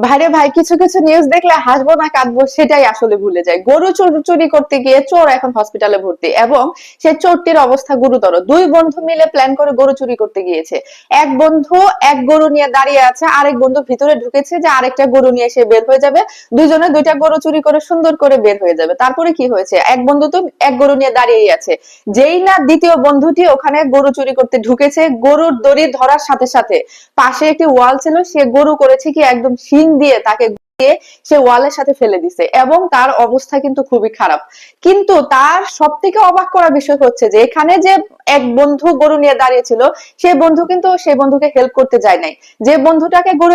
ভাইরে ভাই, কিছু কিছু নিউজ দেখলে হাসবো না কাঁদবো সেটাই আসলে ভুলে যায়। গরু চুর- করতে গিয়ে চোর এখন হসপিটালে ভর্তি এবং সেই চোরটির অবস্থা গুরুতর। দুই বন্ধু মিলে প্ল্যান করে গরু চুরি করতে গিয়েছে। এক বন্ধু এক গরু নিয়ে দাঁড়িয়ে আছে, আরেক বন্ধু ভিতরে ঢুকেছে যে আরেকটা গরু নিয়ে সে বের হয়ে যাবে। দুইজনে দুইটা গরু চুরি করে সুন্দর করে বের হয়ে যাবে। তারপরে কি হয়েছে? এক বন্ধু তো এক গরু নিয়ে দাঁড়িয়েই আছে। যেই না দ্বিতীয় বন্ধুটি ওখানে গরু চুরি করতে ঢুকেছে। গরুর দড়ি ধরার সাথে সাথে পাশে একটি ওয়াল ছিল, সে গরু করেছে কি একদম শিং দিয়ে তাকে সে ওয়ালের সাথে ফেলে দিছে এবং তার অবস্থা কিন্তু খুবই খারাপ। কিন্তু তার সব থেকে অবাক করা বিষয় হচ্ছে যে এখানে যে এক বন্ধু গরু নিয়ে দাঁড়িয়েছিল, সেই বন্ধু কিন্তু সেই বন্ধুকে হেল্প করতে যায় নাই। যে বন্ধুটাকে গরু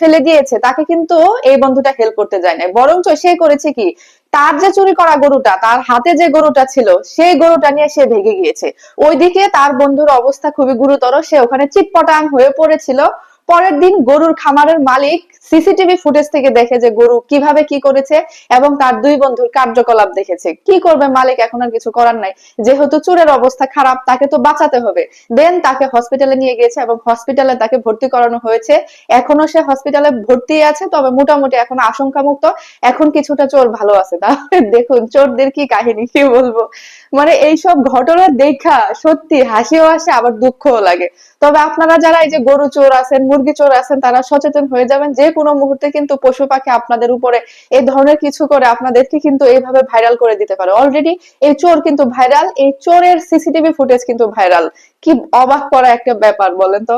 ফেলে দিয়েছে, তাকে কিন্তু এই বন্ধুটা হেল্প করতে যায় নাই। বরঞ্চ সে করেছে কি, তার যে চুরি করা গরুটা, তার হাতে যে গরুটা ছিল, সেই গরুটা নিয়ে সে ভেগে গিয়েছে। ওইদিকে তার বন্ধুর অবস্থা খুবই গুরুতর, সে ওখানে চিটপটাং হয়ে পড়েছিল। পরের দিন গরুর খামারের মালিক সিসিটিভি ফুটেজ থেকে দেখে যে গরু কীভাবে কি করেছে এবং তার দুই বন্ধুর কার্যকলাপ দেখেছে। কি করবে মালিক এখন আর কিছু করার নাই। যেহেতু চোরের অবস্থা খারাপ, তাকে তো বাঁচাতে হবে। দেন তাকে হসপিটালে নিয়ে গিয়েছে এবং হসপিটালে তাকে ভর্তি করানো হয়েছে। এখনও সে হসপিটালে ভর্তি আছে, তবে মোটামুটি এখন আশঙ্কা মুক্ত এখন কিছুটা চোর ভালো আছে তাহলে দেখুন, চোরদের কি কাহিনী, কি বলব? মানে এইসব ঘটনা দেখা, সত্যি হাসিও আসে, আবার দুঃখও লাগে। তবে আপনারা যারা এই যে গরু চোর আছেন, মুরগি চোর আছেন, তারা সচেতন হয়ে যাবেন, যে কোনো মুহূর্তে কিন্তু পশু পাখি আপনাদের উপরে এই ধরনের কিছু করে আপনাদেরকে কিন্তু এইভাবে ভাইরাল করে দিতে পারে। অলরেডি এই চোর কিন্তু ভাইরাল এই চোরের সিসিটিভি ফুটেজ কিন্তু ভাইরাল কি অবাক করা একটা ব্যাপার, বলেন তো?